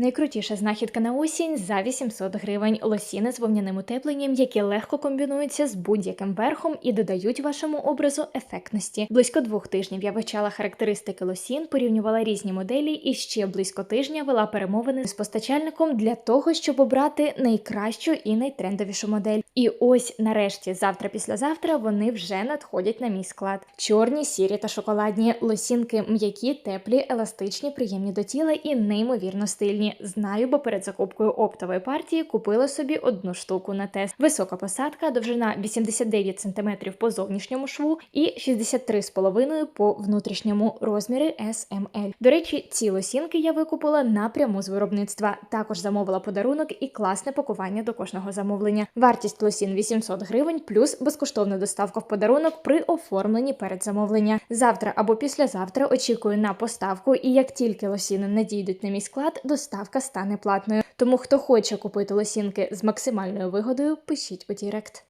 Найкрутіша знахідка на осінь за 800 гривень. Лосіни з вовняним утепленням, які легко комбінуються з будь-яким верхом і додають вашому образу ефектності. Близько двох тижнів я вивчала характеристики лосін, порівнювала різні моделі і ще близько тижня вела перемовини з постачальником для того, щоб обрати найкращу і найтрендовішу модель. І ось нарешті, завтра, післязавтра, вони вже надходять на мій склад. Чорні, сірі та шоколадні лосінки м'які, теплі, еластичні, приємні до тіла і неймовірно стильні. Знаю, бо перед закупкою оптової партії купила собі одну штуку на тест. Висока посадка, довжина 89 см по зовнішньому шву і 63,5 по внутрішньому розміри SML. До речі, ці лосінки я викупила напряму з виробництва. Також замовила подарунок і класне пакування до кожного замовлення. Вартість лосін 800 гривень, плюс безкоштовна доставка в подарунок при оформленні перед замовлення. Завтра або післязавтра очікую на поставку, і як тільки лосіни надійдуть на мій склад, доставка стане платною. Тому хто хоче купити лосінки з максимальною вигодою, пишіть у Дірект.